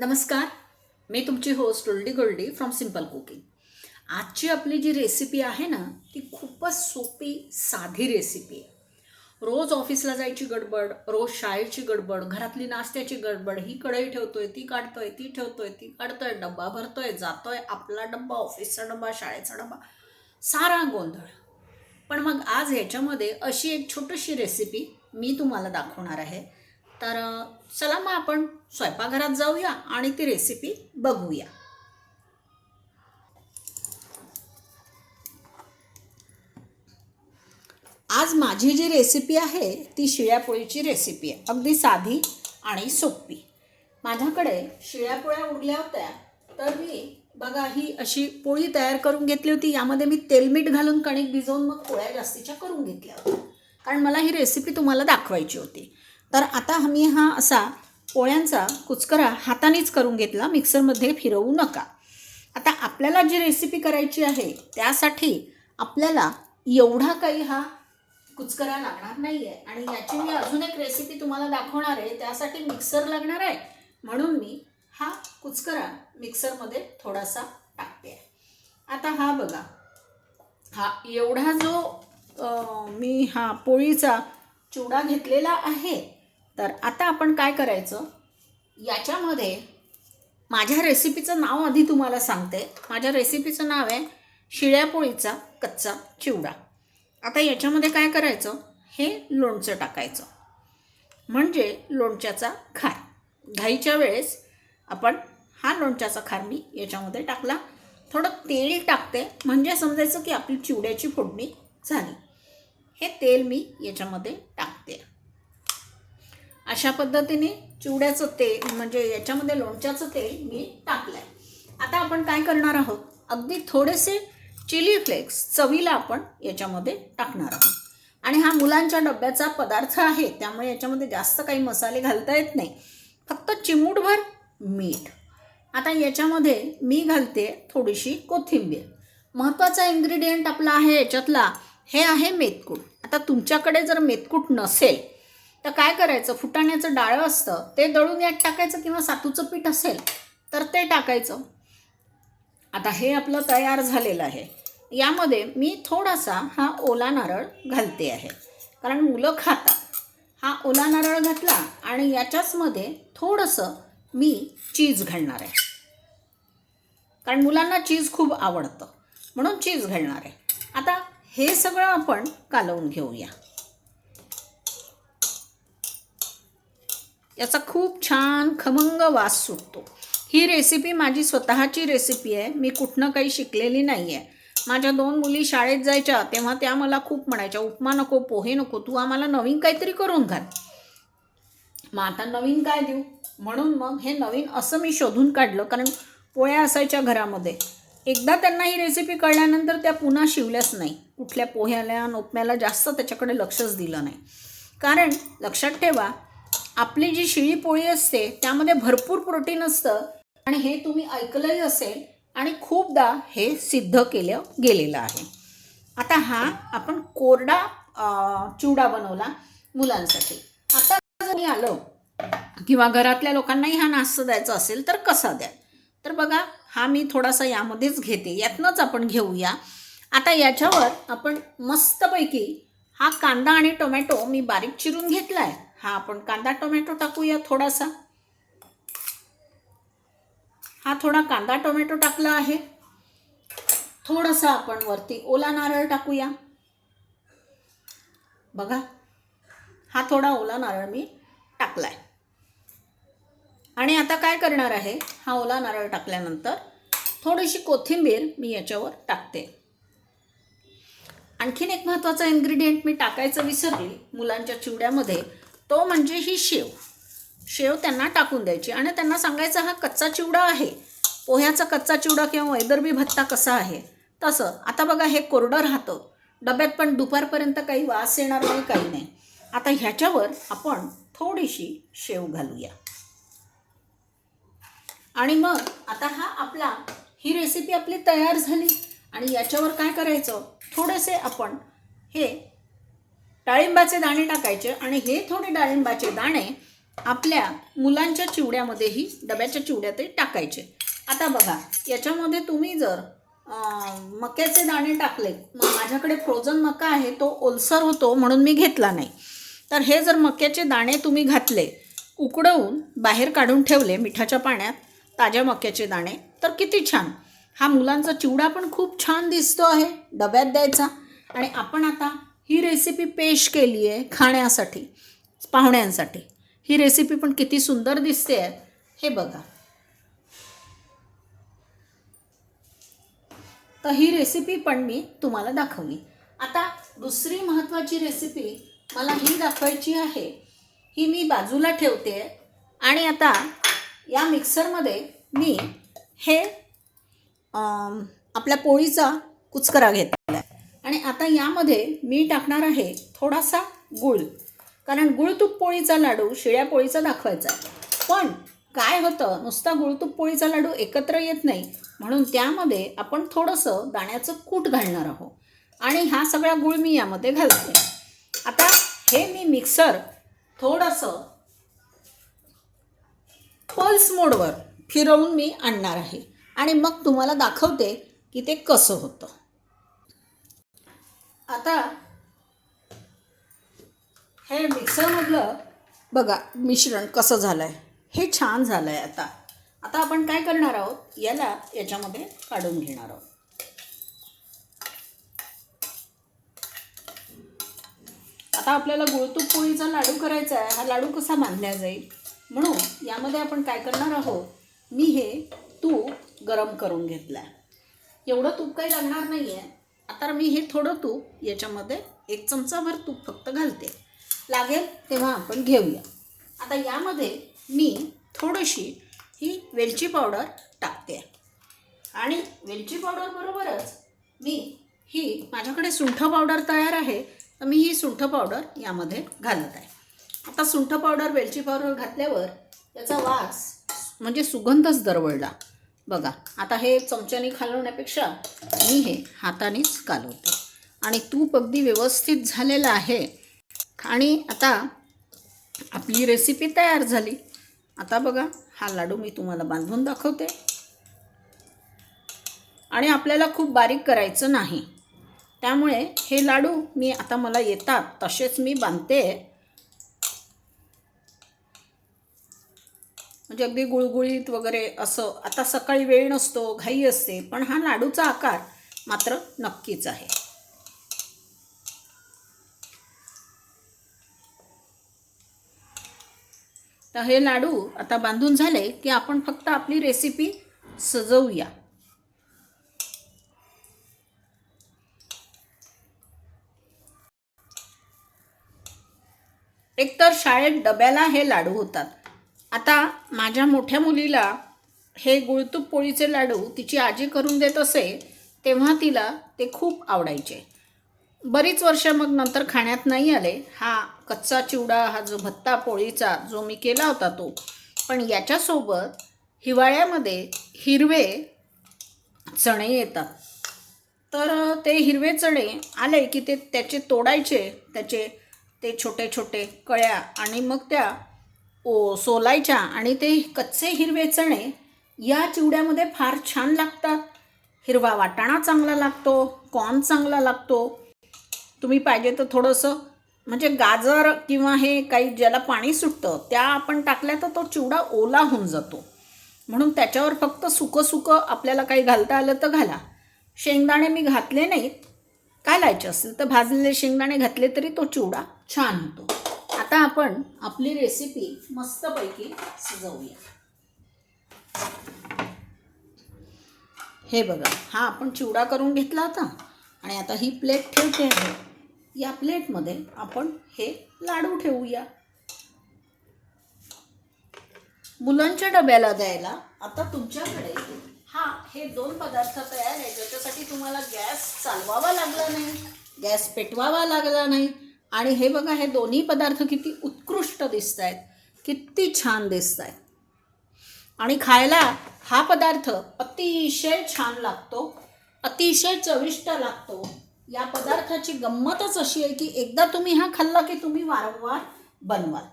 नमस्कार. मी तुमची host Goldie Goldie from simple cooking आजची आपली जी रेसिपी आहे ना ती खूपच सोपी साधी रेसिपी आहे. रोज ऑफिसला जायची गडबड रोज शाळेची गडबड घरातली नाश्त्याची गडबड ही कढई ठेवतोय ती काढतोय ती ठेवतोय ती काढतोय डब्बा भरतोय जातोय आपला डब्बा ऑफिसचा डब्बा शाळेचा डब्बा सारा गोंधळ. पण मग आज ह्याच्यामध्ये अशी एक छोटीशी रेसिपी मी तुम्हाला दाखवणार आहे. तर चला मग आपण स्वयंपाकघरात जाऊया आणि ती रेसिपी बघूया. आज माझी जी रेसिपी आहे ती शिळ्या पोळीची रेसिपी आहे. अगदी साधी आणि सोपी. माझ्याकडे शिळ्या पोळ्या उरल्या होत्या तर मी बघा ही अशी पोळी तयार करून घेतली होती. यामध्ये मी तेलमीठ घालून कणिक भिजवून मग पोळ्या जास्तीच्या करून घेतल्या होत्या. कारण मला ही रेसिपी तुम्हाला दाखवायची होती. तर आता आम्ही हा असा पोळ्यांचा कुचकरा हातानेच करून घेतला. मिक्सरमध्ये फिरवू नका. आता आपल्याला जी रेसिपी करायची आहे त्यासाठी आपल्याला एवढा काही हा कुचकरा लागणार नाही आहे आणि याची मी अजून एक रेसिपी तुम्हाला दाखवणार आहे. त्यासाठी मिक्सर लागणार आहे. म्हणून मी हा कुचकरा मिक्सरमध्ये थोडासा टाकते. आता हा बघा. हा एवढा जो आ, मी हा पोळीचा चिवडा घेतलेला आहे तर आता आपण काय करायचं? याच्यामध्ये माझ्या रेसिपीचं नाव आधी तुम्हाला सांगते. माझ्या रेसिपीचं नाव आहे शिळ्या पोळीचा कच्चा चिवडा. आता याच्यामध्ये काय करायचं? हे लोणचं टाकायचं. म्हणजे लोणच्याचा खार. घाईच्या वेळेस आपण हा लोणच्याचा खार मी याच्यामध्ये टाकला. थोडं तेल टाकते. म्हणजे समजायचं की आपली चिवड्याची फोडणी झाली. हे तेल मी याच्यामध्ये टाकते. अशा पद्धतीने चिवड्याचं तेल म्हणजे याच्यामध्ये लोणच्याचं तेल मी टाकलं आहे आता आपण काय करणार आहोत? अगदी थोडेसे चिली फ्लेक्स चवीला आपण याच्यामध्ये टाकणार आहोत. आणि हा मुलांच्या डब्याचा पदार्थ आहे त्यामुळे याच्यामध्ये जास्त काही मसाले घालता येत नाही. फक्त चिमूटभर मीठ. आता याच्यामध्ये मी घालते थोडीशी कोथिंबीर. महत्त्वाचा इन्ग्रेडियंट आपला आहे याच्यातला हे आहे मेथकूट आता तुमच्याकडे जर मेथकूट नसेल तर काय करायचं? फुटाण्याचं डाळं असतं ते दळून यात टाकायचं किंवा सातूचं पीठ असेल तर ते टाकायचं. आता हे आपलं तयार झालेलं आहे. यामध्ये मी थोडासा हा ओला नारळ घालते आहे. कारण मुलं खातात. हा ओला नारळ घातला आणि याच्याचमध्ये थोडंसं मी चीज घालणार आहे. कारण मुलांना चीज खूप आवडतं. म्हणून चीज घालणार आहे. आता हे सगळं आपण कालवून घेऊया. याचा खूप छान खमंग वास सुटतो. ही रेसिपी माझी स्वतःची रेसिपी आहे. मी कुठनं काही शिकलेली नाही आहे माझ्या दोन मुली शाळेत जायच्या तेव्हा त्या मला खूप म्हणायच्या उपमा नको पोहे नको तू आम्हाला नवीन काहीतरी करून घाल. मग आता नवीन काय देऊ? म्हणून मग हे नवीन असं मी शोधून काढलं कारण पोळ्या असायच्या घरामध्ये. एकदा त्यांना ही रेसिपी कळल्यानंतर त्या पुन्हा शिवल्याच नाही. कुठल्या पोह्याला नोपम्याला जास्त त्याच्याकडे लक्षच दिलं नाही. कारण लक्षात ठेवा आपली जी शिळी पोळी असते त्यामध्ये भरपूर प्रोटीन असतं आणि हे तुम्ही ऐकलंही असेल आणि खूपदा हे सिद्ध केलं गेलेलं आहे. आता हा आपण कोरडा चिवडा बनवला मुलांसाठी. आता जर मी आलो किंवा घरातल्या लोकांनाही हा नाश्ता द्यायचा असेल तर कसा द्या तर बघा हा मी थोडासा यामध्येच घेते. यातनंच आपण घेऊया. आता याच्यावर आपण मस्तपैकी हा कांदा आणि टोमॅटो मी बारीक चिरून घेतला आहे हा आपण कांदा टोमॅटो टाकूया थोडासा. हा थोडा कांदा टोमॅटो टाकला आहे. थोडासा आपण वरती ओला नारळ टाकूया. बघा हा थोडा ओला नारळ मी टाकलाय. आणि आता काय करणार आहे? हा ओला नारळ टाकल्यानंतर थोडीशी कोथिंबीर मी याच्यावर टाकते. आणखीन एक महत्त्वाचा इन्ग्रेडियंट मी टाकायचं विसरली. मुलांच्या चिवड्यामध्ये तो म्हणजे ही शेव. शेव त्यांना टाकून द्यायची. आणि त्यांना सांगायचं हा कच्चा चिवडा आहे. पोह्याचा कच्चा चिवडा किंवा वैदर्भी भत्ता कसा आहे? तसं. आता बघा हे कोरडं राहतं. डब्यात पण दुपारपर्यंत काही वास येणार नाही काही नाही. आता ह्याच्यावर आपण थोडीशी शेव घालूया. आणि मग आता हा आपला ही रेसिपी आपली तयार झाली. आणि याच्यावर काय करायचं? थोडेसे आपण हे डाळिंबाचे दाणे टाकायचे आणि हे थोडे डाळिंबाचे दाणे आपल्या मुलांच्या चिवड्यामध्येही डब्याच्या चिवड्यातही टाकायचे. आता बघा याच्यामध्ये तुम्ही जर मक्याचे दाणे टाकले मग माझ्याकडे फ्रोझन मका आहे तो ओलसर होतो म्हणून मी घेतला नाही. तर हे जर मक्याचे दाणे तुम्ही घातले उकडवून बाहेर काढून ठेवले मिठाच्या पाण्यात ताज्या मक्याचे दाणे तर किती छान. हा मुलांचा चिवडा पण खूप छान दिसतो आहे डब्यात द्यायचा. आणि आपण आता ही रेसिपी पेश केली आहे खाण्यासाठी पाहुण्यांसाठी. ही रेसिपी पण किती सुंदर दिसते आहे. हे बघा. तर ही रेसिपी पण मी तुम्हाला दाखवली. आता दुसरी महत्त्वाची रेसिपी मला ही दाखवायची आहे. ही मी बाजूला ठेवते आणि आता या मिक्सरमध्ये मी हे आपल्या पोळीचा कुचकरा घेते. आणि आता यामध्ये मी टाकणार आहे थोडासा गूळ. कारण गुळतूप पोळीचा लाडू शिळ्या पोळीचा दाखवायचा पण काय होतं नुसता गुळतूप पोळीचा लाडू एकत्र येत नाही. म्हणून त्यामध्ये आपण थोडंसं दाण्याचं कूट घालणार आहोत. आणि हा सगळा गुळ मी यामध्ये घालते. आता हे मी मिक्सर थोडंसं पल्स मोडवर फिरवून मी आणणार आहे. आणि मग तुम्हाला दाखवते की ते कसं होतं. आता हे मिक्सरमधलं बघा मिश्रण कसं झालं आहे हे छान झालं आहे आता. आता आपण काय करणार आहोत? याला याच्यामध्ये काढून घेणार आहोत. आता आपल्याला गुळतूप पोळीचा लाडू करायचा आहे. हा लाडू कसा बांधला जाईल? म्हणून यामध्ये आपण काय करणार आहोत? मी हे तूप गरम करून घेतलं आहे एवढं तूप काही लागणार नाही आहे आता मी हे थोडं तूप याच्यामध्ये एक चमचाभर तूप फक्त घालते. लागेल तेव्हा आपण घेऊया. आता यामध्ये मी थोडीशी ही वेलची पावडर टाकते. आणि वेलची पावडरबरोबरच मी ही माझ्याकडे सुंठ पावडर तयार आहे तर मी ही सुंठ पावडर यामध्ये घालत आहे. आता सुंठ पावडर वेलची पावडर घातल्यावर त्याचा वास म्हणजे सुगंधच दरवळला. बघा आता हे चमच्याने खालवण्यापेक्षा मी हे हातानेच कालवते. आणि तूप अगदी व्यवस्थित झालेलं आहे. आणि आता आपली रेसिपी तयार झाली. आता बघा हा लाडू मी तुम्हाला बांधून दाखवते. आणि आपल्याला खूप बारीक करायचं नाही. त्यामुळे हे लाडू मी आता मला येतात तसेच मी बांधते. म्हणजे अगदी गुळगुळीत वगैरे असं. आता सकाळी वेळ नसतो घाई असते पण हा लाडूचा आकार मात्र नक्कीच आहे. तर हे लाडू आता बांधून झाले की आपण फक्त आपली रेसिपी सजवूया. एकतर शाळेत डब्याला हे लाडू होतात. आता माझ्या मोठ्या मुलीला हे गुळतूप पोळीचे लाडू तिची आजी करून देत असे तेव्हा तिला ते खूप आवडायचे. बरीच वर्ष मग नंतर खाण्यात नाही आले. हा कच्चा चिवडा हा जो भत्ता पोळीचा जो मी केला होता तो. पण याच्यासोबत हिवाळ्यामध्ये हिरवे चणे येतात. तर ते हिरवे चणे आले की ते त्याचे तोडायचे त्याचे ते छोटे छोटे कळ्या आणि मग त्या ओ सोलायच्या आणि ते कच्चे हिरवे चणे या चिवड्यामध्ये फार छान लागतात. हिरवा वाटाणा चांगला लागतो कॉर्न चांगला लागतो. तुम्ही पाहिजे तर थोडंसं म्हणजे गाजर किंवा हे काही ज्याला पाणी सुटतं त्या आपण टाकल्या तर तो चिवडा ओला होऊन जातो. म्हणून त्याच्यावर फक्त सुकं सुकं आपल्याला काही घालता आलं तर घाला. शेंगदाणे मी घातले नाहीत. घालायचे असेल तर भाजलेले शेंगदाणे घातले तरी तो चिवडा छान होतो. आता आपण आपली रेसिपी मस्तपैकी सजवूया हे बघा हा आपण चिवडा करून घेतला होता आणि आता ही प्लेट ठेवते आहे. या प्लेटमध्ये आपण हे लाडू ठेवूया. मुलांच्या डब्याला द्यायला आता तुमच्याकडे हा हे दोन पदार्थ तयार आहे ज्याच्यासाठी तुम्हाला गॅस चालवावा लागला नाही गॅस पेटवावा लागला नाही आणि हे बघा हे दोन्ही पदार्थ किती उत्कृष्ट दिसत आहेत किती छान दिसत आहेत आणि खायला हा पदार्थ अतिशय छान लागतो अतिशय चविष्ट लागतो. या पदार्थाची गंमतच अशी आहे की एकदा तुम्ही हा खाल्ला की तुम्ही वारंवार बनवाल.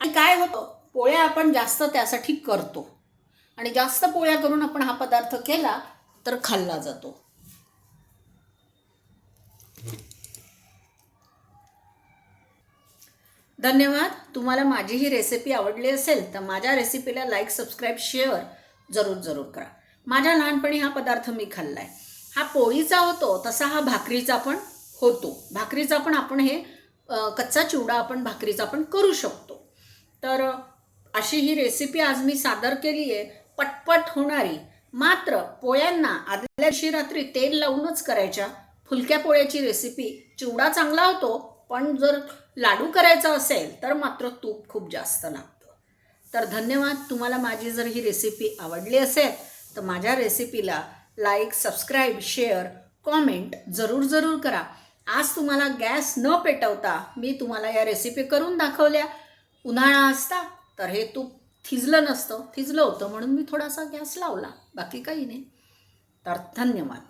आणि काय होतं पोळ्या आपण जास्त त्यासाठी करतो. आणि जास्त पोळ्या करून आपण हा पदार्थ केला तर खाल्ला जातो. धन्यवाद. तुम्हाला माझी ही रेसिपी आवडली असेल तर माझ्या रेसिपीला लाईक सबस्क्राईब शेअर जरूर जरूर करा. माझ्या लहानपणी हा पदार्थ मी खाल्ला आहे हा पोळीचा होतो तसा हा भाकरीचा पण होतो. भाकरीचा पण आपण हे कच्चा चिवडा आपण भाकरीचा पण करू शकतो. तर अशी ही रेसिपी आज मी सादर केली आहे. पटपट होणारी मात्र पोळ्यांना आदल्या दिवशी रात्री तेल लावूनच करायच्या. फुलक्या पोळ्याची रेसिपी चिवडा चांगला होतो पण जर लाडू करायचा असेल तर मात्र तूप खूप जास्त लागतं. तर धन्यवाद. तुम्हाला माझी जर ही रेसिपी आवडली असेल तर माझ्या रेसिपीला लाईक सबस्क्राईब शेअर कॉमेंट जरूर जरूर करा. आज तुम्हाला गॅस न पेटवता मी तुम्हाला या रेसिपी करून दाखवल्या. उन्हाळा असता तर हे तूप थिजलं नसतं. थिजलं होतं म्हणून मी थोडासा गॅस लावला. बाकी काही नाही. तर धन्यवाद.